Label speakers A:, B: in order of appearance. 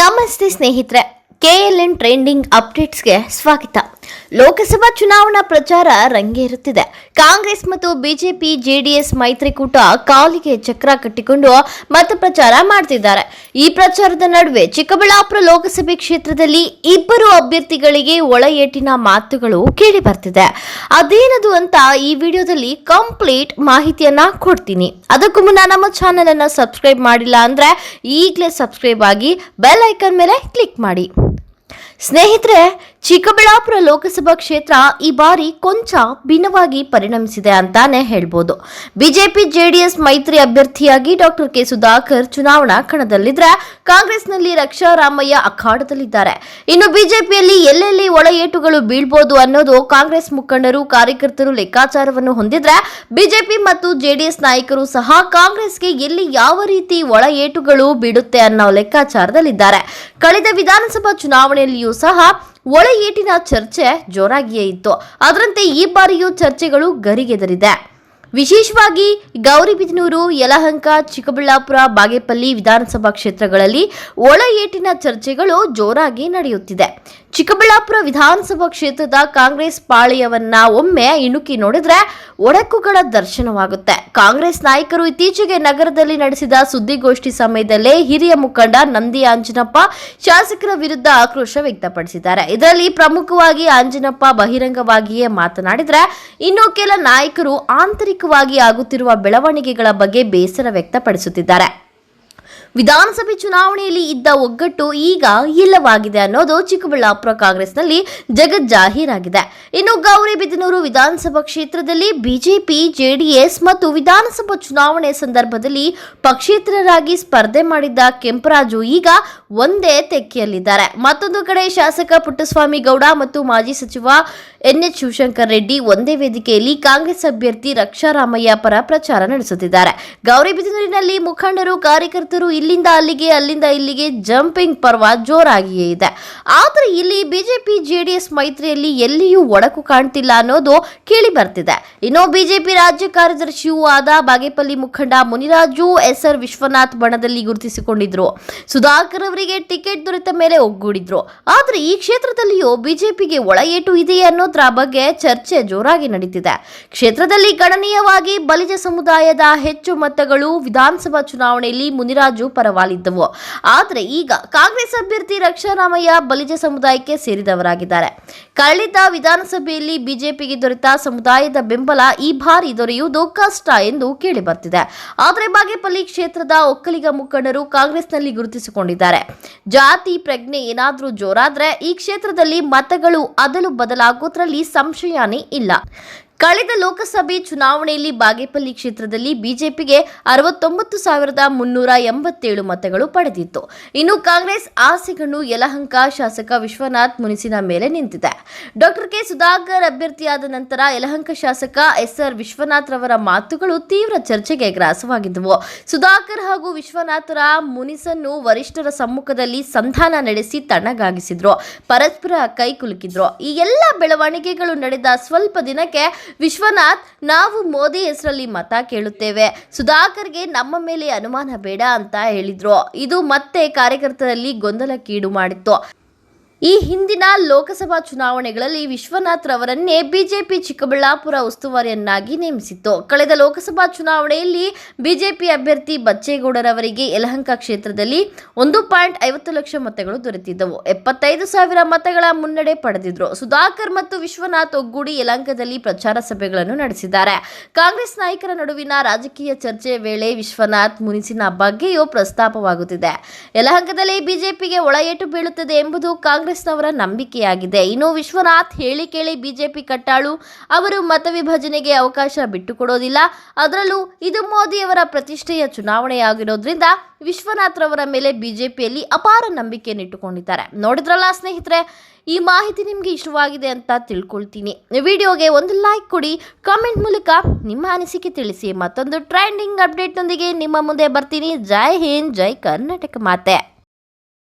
A: ನಮಸ್ತೆ ಸ್ನೇಹಿತರೆ K L N trending ಅಪ್ಡೇಟ್ಸ್ಗೆ ಸ್ವಾಗತ. ಲೋಕಸಭಾ ಚುನಾವಣಾ ಪ್ರಚಾರ ರಂಗೇರುತ್ತಿದೆ. ಕಾಂಗ್ರೆಸ್ ಮತ್ತು ಬಿಜೆಪಿ ಜೆಡಿಎಸ್ ಮೈತ್ರಿಕೂಟ ಕಾಲಿಗೆ ಚಕ್ರ ಕಟ್ಟಿಕೊಂಡು ಮತ ಪ್ರಚಾರ ಮಾಡ್ತಿದ್ದಾರೆ. ಈ ಪ್ರಚಾರದ ನಡುವೆ ಚಿಕ್ಕಬಳ್ಳಾಪುರ ಲೋಕಸಭೆ ಕ್ಷೇತ್ರದಲ್ಲಿ ಇಬ್ಬರು ಅಭ್ಯರ್ಥಿಗಳಿಗೆ ಒಳ ಏಟಿನ ಮಾತುಗಳು ಕೇಳಿ ಬರ್ತಿದೆ ಅದೇನದು ಅಂತ ಈ ವಿಡಿಯೋದಲ್ಲಿ ಕಂಪ್ಲೀಟ್ ಮಾಹಿತಿಯನ್ನ ಕೊಡ್ತೀನಿ. ಅದಕ್ಕೂ ಮುನ್ನ ನಮ್ಮ ಚಾನೆಲ್ ಅನ್ನ ಸಬ್ಸ್ಕ್ರೈಬ್ ಮಾಡಿಲ್ಲ ಅಂದ್ರೆ ಈಗಲೇ ಸಬ್ಸ್ಕ್ರೈಬ್ ಆಗಿ ಬೆಲ್ ಐಕನ್ ಮೇಲೆ ಕ್ಲಿಕ್ ಮಾಡಿ. ಸ್ನೇಹಿತರೆ ಚಿಕ್ಕಬಳ್ಳಾಪುರ ಲೋಕಸಭಾ ಕ್ಷೇತ್ರ ಈ ಬಾರಿ ಕೊಂಚ ಭಿನ್ನವಾಗಿ ಪರಿಣಮಿಸಿದೆ ಅಂತಾನೆ ಹೇಳ್ಬೋದು. ಬಿಜೆಪಿ, ಜೆಡಿಎಸ್ ಮೈತ್ರಿ ಅಭ್ಯರ್ಥಿಯಾಗಿ ಡಾಕ್ಟರ್ ಕೆ. ಸುಧಾಕರ್ ಚುನಾವಣಾ ಕಣದಲ್ಲಿದ್ರೆ ಕಾಂಗ್ರೆಸ್ನಲ್ಲಿ ರಕ್ಷಾ ರಾಮಯ್ಯ ಅಖಾಡದಲ್ಲಿದ್ದಾರೆ. ಇನ್ನು ಬಿಜೆಪಿಯಲ್ಲಿ ಎಲ್ಲೆಲ್ಲಿ ಒಳಏಟುಗಳು ಬೀಳ್ಬೋದು ಅನ್ನೋದು ಕಾಂಗ್ರೆಸ್ ಮುಖಂಡರು, ಕಾರ್ಯಕರ್ತರು ಲೆಕ್ಕಾಚಾರವನ್ನು ಹೊಂದಿದ್ರೆ ಬಿಜೆಪಿ ಮತ್ತು ಜೆಡಿಎಸ್ ನಾಯಕರು ಸಹ ಕಾಂಗ್ರೆಸ್ಗೆ ಎಲ್ಲಿ ಯಾವ ರೀತಿ ಒಳ ಏಟುಗಳು ಬೀಳುತ್ತೆ ಅನ್ನೋ ಲೆಕ್ಕಾಚಾರದಲ್ಲಿದ್ದಾರೆ. ಕಳೆದ ವಿಧಾನಸಭಾ ಚುನಾವಣೆಯಲ್ಲಿಯೂ ಸಹ ಒಳ ಏಟಿನ ಚರ್ಚೆ ಜೋರಾಗಿಯೇ ಇತ್ತು. ಅದರಂತೆ ಈ ಬಾರಿಯೂ ಚರ್ಚೆಗಳು ಗರಿಗೆದರಿದೆ. ವಿಶೇಷವಾಗಿ ಗೌರಿಬಿದನೂರು ಯಲಹಂಕ, ಚಿಕ್ಕಬಳ್ಳಾಪುರ, ಬಾಗೇಪಲ್ಲಿ ವಿಧಾನಸಭಾ ಕ್ಷೇತ್ರಗಳಲ್ಲಿ ಒಳ ಏಟಿನ ಚರ್ಚೆಗಳು ಜೋರಾಗಿ ನಡೆಯುತ್ತಿದೆ. ಚಿಕ್ಕಬಳ್ಳಾಪುರ ವಿಧಾನಸಭಾ ಕ್ಷೇತ್ರದ ಕಾಂಗ್ರೆಸ್ ಪಾಳೆಯವನ್ನ ಒಮ್ಮೆ ಇಣುಕಿ ನೋಡಿದ್ರೆ ಒಡಕುಗಳ ದರ್ಶನವಾಗುತ್ತೆ. ಕಾಂಗ್ರೆಸ್ ನಾಯಕರು ಇತ್ತೀಚೆಗೆ ನಗರದಲ್ಲಿ ನಡೆಸಿದ ಸುದ್ದಿಗೋಷ್ಠಿ ಸಮಯದಲ್ಲೇ ಹಿರಿಯ ಮುಖಂಡ ನಂದಿ ಆಂಜನಪ್ಪ ಶಾಸಕರ ವಿರುದ್ಧ ಆಕ್ರೋಶ ವ್ಯಕ್ತಪಡಿಸಿದ್ದಾರೆ. ಇದರಲ್ಲಿ ಪ್ರಮುಖವಾಗಿ ಆಂಜನಪ್ಪ ಬಹಿರಂಗವಾಗಿಯೇ ಮಾತನಾಡಿದ್ರೆ, ಇನ್ನು ಕೆಲ ನಾಯಕರು ಆಂತರಿಕವಾಗಿ ಆಗುತ್ತಿರುವ ಬೆಳವಣಿಗೆಗಳ ಬಗ್ಗೆ ಬೇಸರ ವ್ಯಕ್ತಪಡಿಸುತ್ತಿದ್ದಾರೆ. ವಿಧಾನಸಭೆ ಚುನಾವಣೆಯಲ್ಲಿ ಇದ್ದ ಒಗ್ಗಟ್ಟು ಈಗ ಇಲ್ಲವಾಗಿದೆ ಅನ್ನೋದು ಚಿಕ್ಕಬಳ್ಳಾಪುರ ಕಾಂಗ್ರೆಸ್ನಲ್ಲಿ ಜಗಜ್ಜಾಹೀರಾಗಿದೆ ಇನ್ನು ಗೌರಿಬಿದನೂರು ವಿಧಾನಸಭಾ ಕ್ಷೇತ್ರದಲ್ಲಿ ಬಿಜೆಪಿ, ಜೆಡಿಎಸ್ ಮತ್ತು ವಿಧಾನಸಭಾ ಚುನಾವಣೆ ಸಂದರ್ಭದಲ್ಲಿ ಪಕ್ಷೇತರರಾಗಿ ಸ್ಪರ್ಧೆ ಮಾಡಿದ್ದ ಕೆಂಪರಾಜು ಈಗ ಒಂದೇ ತೆಕ್ಕೆಯಲ್ಲಿದ್ದಾರೆ. ಮತ್ತೊಂದು ಕಡೆ ಶಾಸಕ ಪುಟ್ಟಸ್ವಾಮಿ ಗೌಡ ಮತ್ತು ಮಾಜಿ ಸಚಿವ ಎನ್ಎಚ್ ಶಿವಶಂಕರ್ ರೆಡ್ಡಿ ಒಂದೇ ವೇದಿಕೆಯಲ್ಲಿ ಕಾಂಗ್ರೆಸ್ ಅಭ್ಯರ್ಥಿ ರಕ್ಷಾರಾಮಯ್ಯ ಪರ ಪ್ರಚಾರ ನಡೆಸುತ್ತಿದ್ದಾರೆ. ಗೌರಿಬಿದನೂರಿನಲ್ಲಿ ಮುಖಂಡರು, ಕಾರ್ಯಕರ್ತರು ಇಲ್ಲಿಂದ ಅಲ್ಲಿಗೆ, ಅಲ್ಲಿಂದ ಇಲ್ಲಿಗೆ ಜಂಪಿಂಗ್ ಪರ್ವ ಜೋರಾಗಿಯೇ ಇದೆ. ಆದರೆ ಇಲ್ಲಿ ಬಿಜೆಪಿ, ಜೆಡಿಎಸ್ ಮೈತ್ರಿಯಲ್ಲಿ ಎಲ್ಲಿಯೂ ಒಡಕು ಕಾಣ್ತಿಲ್ಲ ಅನ್ನೋದು ಕೇಳಿ ಬರ್ತಿದೆ. ಇನ್ನು ಬಿಜೆಪಿ ರಾಜ್ಯ ಕಾರ್ಯದರ್ಶಿಯೂ ಆದ ಬಾಗೇಪಲ್ಲಿ ಮುಖಂಡ ಮುನಿರಾಜು, ಎಸ್ ಆರ್ ವಿಶ್ವನಾಥ್ ಬಣದಲ್ಲಿ ಗುರುತಿಸಿಕೊಂಡಿದ್ರು. ಸುಧಾಕರ್ ಅವರಿಗೆ ಟಿಕೆಟ್ ದೊರೆತ ಮೇಲೆ ಒಗ್ಗೂಡಿದ್ರು. ಆದರೆ ಈ ಕ್ಷೇತ್ರದಲ್ಲಿಯೂ ಬಿಜೆಪಿಗೆ ಒಳ ಏಟು ಇದೆಯೇ ಅನ್ನೋದ್ರ ಬಗ್ಗೆ ಚರ್ಚೆ ಜೋರಾಗಿ ನಡೀತಿದೆ. ಕ್ಷೇತ್ರದಲ್ಲಿ ಗಣನೀಯವಾಗಿ ಬಲಿಜ ಸಮುದಾಯದ ಹೆಚ್ಚು ಮತಗಳು ವಿಧಾನಸಭಾ ಚುನಾವಣೆಯಲ್ಲಿ ಮುನಿರಾಜು ಪರವಾಲಿದ್ದವು ಆದರೆ ಈಗ ಕಾಂಗ್ರೆಸ್ ಅಭ್ಯರ್ಥಿ ರಕ್ಷಾರಾಮಯ್ಯ ಬಲಿಜ ಸಮುದಾಯಕ್ಕೆ ಸೇರಿದವರಾಗಿದ್ದಾರೆ. ಕಳೆದ ವಿಧಾನಸಭೆಯಲ್ಲಿ ಬಿಜೆಪಿಗೆ ದೊರೆತ ಸಮುದಾಯದ ಬೆಂಬಲ ಈ ಬಾರಿ ದೊರೆಯುವುದು ಕಷ್ಟ ಎಂದು ಕೇಳಿ ಬರ್ತಿದೆ ಆದರೆ ಬಾಗೇಪಲ್ಲಿ ಕ್ಷೇತ್ರದ ಒಕ್ಕಲಿಗ ಮುಖಂಡರು ಕಾಂಗ್ರೆಸ್ನಲ್ಲಿ ಗುರುತಿಸಿಕೊಂಡಿದ್ದಾರೆ. ಜಾತಿ, ಪ್ರಜ್ಞೆ ಏನಾದರೂ ಜೋರಾದ್ರೆ ಈ ಕ್ಷೇತ್ರದಲ್ಲಿ ಮತಗಳು ಅದಲು ಬದಲಾಗೋದ್ರಲ್ಲಿ ಸಂಶಯನೇ ಇಲ್ಲ. ಕಳೆದ ಲೋಕಸಭೆ ಚುನಾವಣೆಯಲ್ಲಿ ಬಾಗೇಪಲ್ಲಿ ಕ್ಷೇತ್ರದಲ್ಲಿ ಬಿಜೆಪಿಗೆ ಅರವತ್ತೊಂಬತ್ತು ಸಾವಿರದ ಮುನ್ನೂರ ಎಂಬತ್ತೇಳು ಮತಗಳು ಪಡೆದಿತ್ತು. ಇನ್ನು ಕಾಂಗ್ರೆಸ್ ಆಸೆಗಣ್ಣು ಯಲಹಂಕ ಶಾಸಕ ವಿಶ್ವನಾಥ್ ಮುನಿಸಿನ ಮೇಲೆ ನಿಂತಿದೆ. Doctor K. ಸುಧಾಕರ್ ಅಭ್ಯರ್ಥಿಯಾದ ನಂತರ ಯಲಹಂಕ ಶಾಸಕ ಎಸ್ಆರ್ ವಿಶ್ವನಾಥ್ ರವರ ಮಾತುಗಳು ತೀವ್ರ ಚರ್ಚೆಗೆ ಗ್ರಾಸವಾಗಿದ್ದವು. ಸುಧಾಕರ್ ಹಾಗೂ ವಿಶ್ವನಾಥರ ಮುನಿಸನ್ನು ವರಿಷ್ಠರ ಸಮ್ಮುಖದಲ್ಲಿ ಸಂಧಾನ ನಡೆಸಿ ತಣ್ಣಗಾಗಿಸಿದ್ರು. ಪರಸ್ಪರ ಕೈ ಕುಲುಕಿದ್ರು. ಈ ಎಲ್ಲ ಬೆಳವಣಿಗೆಗಳು ನಡೆದ ಸ್ವಲ್ಪ ದಿನಕ್ಕೆ ವಿಶ್ವನಾಥ್, ನಾವು ಮೋದಿ ಹೆಸರಲ್ಲಿ ಮತ ಕೇಳುತ್ತೇವೆ. ಸುಧಾಕರ್ಗೆ ನಮ್ಮ ಮೇಲೆ ಅನುಮಾನ ಬೇಡ ಅಂತ ಹೇಳಿದ್ರು. ಇದು ಮತ್ತೆ ಕಾರ್ಯಕರ್ತರಲ್ಲಿ ಗೊಂದಲಕ್ಕೀಡು ಮಾಡಿತ್ತು. ಈ ಹಿಂದಿನ ಲೋಕಸಭಾ ಚುನಾವಣೆಗಳಲ್ಲಿ ವಿಶ್ವನಾಥ್ ರವರನ್ನೇ ಬಿಜೆಪಿ ಚಿಕ್ಕಬಳ್ಳಾಪುರ ಉಸ್ತುವಾರಿಯನ್ನಾಗಿ ನೇಮಿಸಿತ್ತು. ಕಳೆದ ಲೋಕಸಭಾ ಚುನಾವಣೆಯಲ್ಲಿ ಬಿಜೆಪಿ ಅಭ್ಯರ್ಥಿ ಬಚ್ಚೇಗೌಡರವರಿಗೆ ಯಲಹಂಕ ಕ್ಷೇತ್ರದಲ್ಲಿ ಒಂದು ಪಾಯಿಂಟ್ ಐವತ್ತು ಲಕ್ಷ ಮತಗಳು ದೊರೆತಿದ್ದವು. ಎಪ್ಪತ್ತೈದು ಸಾವಿರ ಮತಗಳ ಮುನ್ನಡೆ ಪಡೆದಿದ್ರು. ಸುಧಾಕರ್ ಮತ್ತು ವಿಶ್ವನಾಥ್ ಒಗ್ಗೂಡಿ ಯಲಹಂಕದಲ್ಲಿ ಪ್ರಚಾರ ಸಭೆಗಳನ್ನು ನಡೆಸಿದ್ದಾರೆ. ಕಾಂಗ್ರೆಸ್ ನಾಯಕರ ನಡುವಿನ ರಾಜಕೀಯ ಚರ್ಚೆ ವೇಳೆ ವಿಶ್ವನಾಥ್ ಮುನಿಸಿನ ಬಗ್ಗೆಯೂ ಪ್ರಸ್ತಾಪವಾಗುತ್ತಿದೆ. ಯಲಹಂಕದಲ್ಲಿ ಬಿಜೆಪಿಗೆ ಒಳ ಏಟು ಬೀಳುತ್ತದೆ ಎಂಬುದು ಕಾಂಗ್ರೆಸ್ನವರ ನಂಬಿಕೆಯಾಗಿದೆ. ಇನ್ನು ವಿಶ್ವನಾಥ್ ಹೇಳಿ ಕೇಳಿ ಬಿಜೆಪಿ ಕಟ್ಟಾಳು. ಅವರು ಮತ ವಿಭಜನೆಗೆ ಅವಕಾಶ ಬಿಟ್ಟುಕೊಡೋದಿಲ್ಲ. ಅದರಲ್ಲೂ ಇದು ಮೋದಿಯವರ ಪ್ರತಿಷ್ಠೆಯ ಚುನಾವಣೆಯಾಗಿರೋದ್ರಿಂದ ವಿಶ್ವನಾಥ್ ರವರ ಮೇಲೆ ಬಿಜೆಪಿಯಲ್ಲಿ ಅಪಾರ ನಂಬಿಕೆಯನ್ನಿಟ್ಟುಕೊಂಡಿದ್ದಾರೆ ನೋಡಿದ್ರಲ್ಲ ಸ್ನೇಹಿತರೆ, ಈ ಮಾಹಿತಿ ನಿಮಗೆ ಇಷ್ಟವಾಗಿದೆ ಅಂತ ತಿಳ್ಕೊಳ್ತೀನಿ. ವಿಡಿಯೋಗೆ ಒಂದು ಲೈಕ್ ಕೊಡಿ, ಕಾಮೆಂಟ್ ಮೂಲಕ ನಿಮ್ಮ ಅನಿಸಿಕೆ ತಿಳಿಸಿ. ಮತ್ತೊಂದು ಟ್ರೆಂಡಿಂಗ್ ಅಪ್ಡೇಟ್ನೊಂದಿಗೆ ನಿಮ್ಮ ಮುಂದೆ ಬರ್ತೀನಿ. ಜೈ ಹಿಂದ್, ಜೈ ಕರ್ನಾಟಕ ಮಾತೆ.